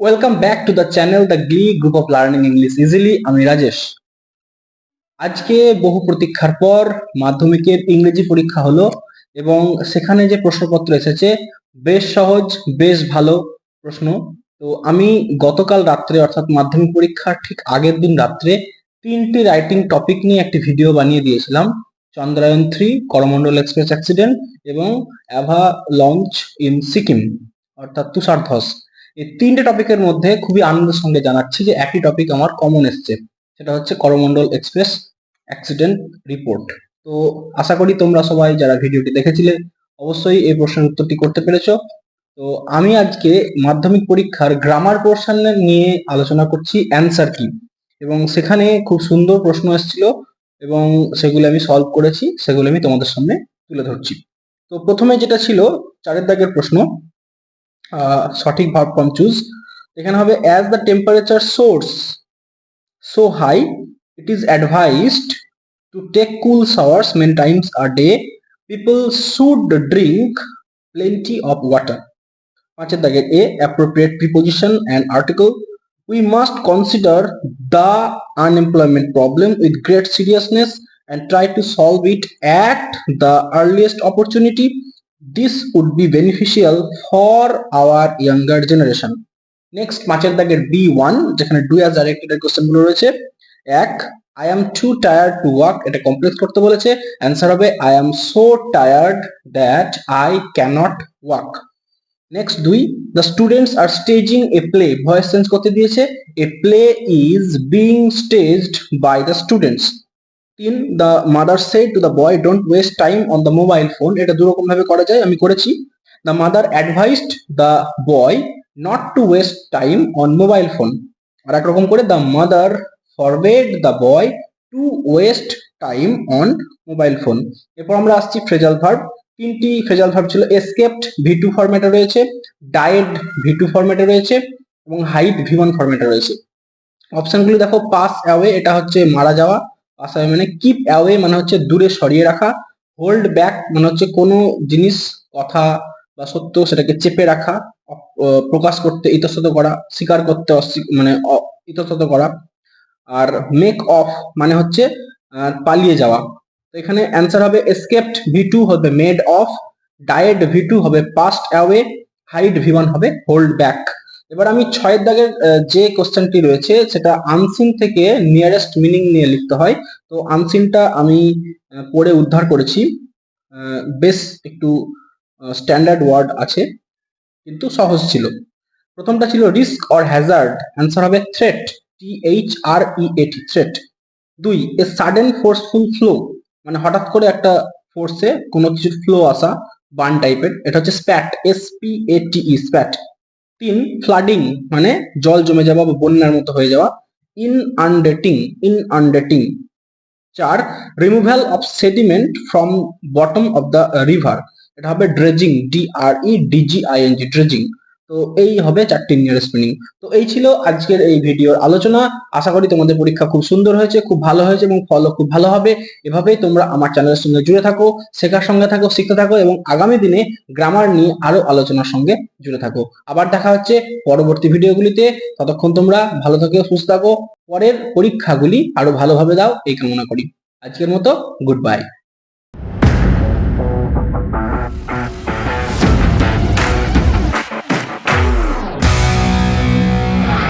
Welcome back to the channel the glee group of learning English easily আমি রাজেশ। আজকে বহু প্রতীক্ষার পর মাধ্যমিকের ইংরেজি পরীক্ষা হলো এবং সেখানে যে প্রশ্নপত্র এসেছে, বেশ সহজ, বেশ ভালো প্রশ্ন। তো আমি গতকাল রাত্রে, অর্থাৎ মাধ্যমিক পরীক্ষার ঠিক আগের দিন রাত্রে, তিনটি রাইটিং টপিক নিয়ে একটি ভিডিও বানিয়ে দিয়েছিলাম। Chandrayaan three Coromandel express accident এবং অ্যাভা লঞ্চ ইন সিকিম অর্থাৎ তুষার ধস এই তিনটে টপিকের মধ্যে খুবই আনন্দের সঙ্গে জানাচ্ছি যে একই টপিক আমার কমন এসছে। সেটা হচ্ছে করমন্ডল এক্সপ্রেস অ্যাক্সিডেন্ট রিপোর্ট তো আশা করি তোমরা সবাই যারা ভিডিওটি দেখেছিলে, অবশ্যই এই প্রশ্নের উত্তরটি করতে পেরেছ। তো আমি আজকে মাধ্যমিক পরীক্ষার গ্রামার পোর্শন নিয়ে আলোচনা করছি অ্যান্সার কি। এবং সেখানে খুব সুন্দর প্রশ্ন এসেছিল এবং সেগুলো আমি সলভ করেছি, সেগুলো আমি তোমাদের সামনে তুলে ধরছি। তো প্রথমে যেটা ছিল, চারের দাগের প্রশ্ন সঠিক ভাব ফর্ম চুজ এখানে হবে as the temperature source so high it is advised to take cool showers many times a day people should drink plenty of water পাঁচের দাগের A appropriate preposition and article we must consider the unemployment problem with great seriousness and try to solve it at the earliest opportunity This would be beneficial for our younger generation. Next পাঁচের দাগের B one যেখানে do as directed কোশ্চেনগুলো রয়েছে। এক I am too tired to work এটা complete করতে বলেছে। Answer হবে I am so tired that I cannot work next দুই the students are staging a play voice change করতে দিয়েছে। A play is being staged by the students তিন the mother said to the boy don't waste time on the mobile phone এটা দুরকম ভাবে করা যায়, আমি করেছি। The mother advised the boy not to waste time on mobile phone আর একরকম করে the mother forbade the boy to waste time on mobile phone এরপর আমরা আসছি ফ্রেজাল ভার্ব তিনটি ফ্রেজাল ভার্ব ছিল এসকেপড ভি টু ফরম্যাটে রয়েছে ডায়েড ভি টু ফরম্যাটে রয়েছে, এবং হাইড ভি ওয়ান ফরম্যাটে রয়েছে। অপশনগুলি দেখো পাস অ্যাওয়ে এটা হচ্ছে মারা যাওয়া। পাস অ্যাওয়ে মানে কিপ অ্যাওয়ে মানে হচ্ছে দূরে সরিয়ে রাখা হোল্ড ব্যাক মানে হচ্ছে কোনো জিনিস, কথা বা সত্য সেটাকে চেপে রাখা প্রকাশ করতে, ইতস্তত করা, স্বীকার করতে মানে ইতস্তত করা। আর মেক অফ মানে হচ্ছে পালিয়ে যাওয়া। তো এখানে অ্যান্সার হবে এসকেপড ভি টু হবে made off died V two হবে passed away hide V one হবে হোল্ড ব্যাক এবার আমি ছয়ের দাগের যে কোশ্চেনটি রয়েছে, সেটা আনসিন থেকে নিয়ারেস্ট মিনিং নিয়ে লিখতে হয়। তো আনসিনটা আমি পড়ে উদ্ধার করেছি। বেশ একটু স্ট্যান্ডার্ড ওয়ার্ড আছে, কিন্তু সহজ ছিল। প্রথমটা ছিল রিস্ক অর হ্যাজার্ড অ্যান্সার হবে threat T H R E A T threat দুই এ সাডেন ফোর্সফুল ফ্লো মানে হঠাৎ করে একটা ফোর্সে কোনো কিছুর ফ্লো আসা বান টাইপের এটা হচ্ছে spate S P A T E spate তিন ফ্লাডিং মানে জল জমে যাওয়া বা বন্যার মতো হয়ে যাওয়া। ইন আনডেটিং ইন আনডেটিং চার removal of sediment from bottom of the river এটা হবে dredging D R E D G dredging তো এই হবে চারটি নিয়ারেস্ট মিনিং তো এই ছিল আজকের এই ভিডিওর আলোচনা। আশা করি তোমাদের পরীক্ষা খুব সুন্দর হয়েছে, খুব ভালো হয়েছে এবং ফলও খুব ভালো হবে। এভাবেই তোমরা আমার চ্যানেলের সঙ্গে জুড়ে থাকো, শেখার সঙ্গে থাকো, শিখতে থাকো এবং আগামী দিনে গ্রামার নিয়ে আরও আলোচনার সঙ্গে জুড়ে থাকো। আবার দেখা হচ্ছে পরবর্তী ভিডিওগুলিতে। ততক্ষণ তোমরা ভালো থাকো, সুস্থ থাকো। পরের পরীক্ষাগুলি আরও ভালোভাবে দাও, এই কামনা করি। আজকের মতো গুড বাই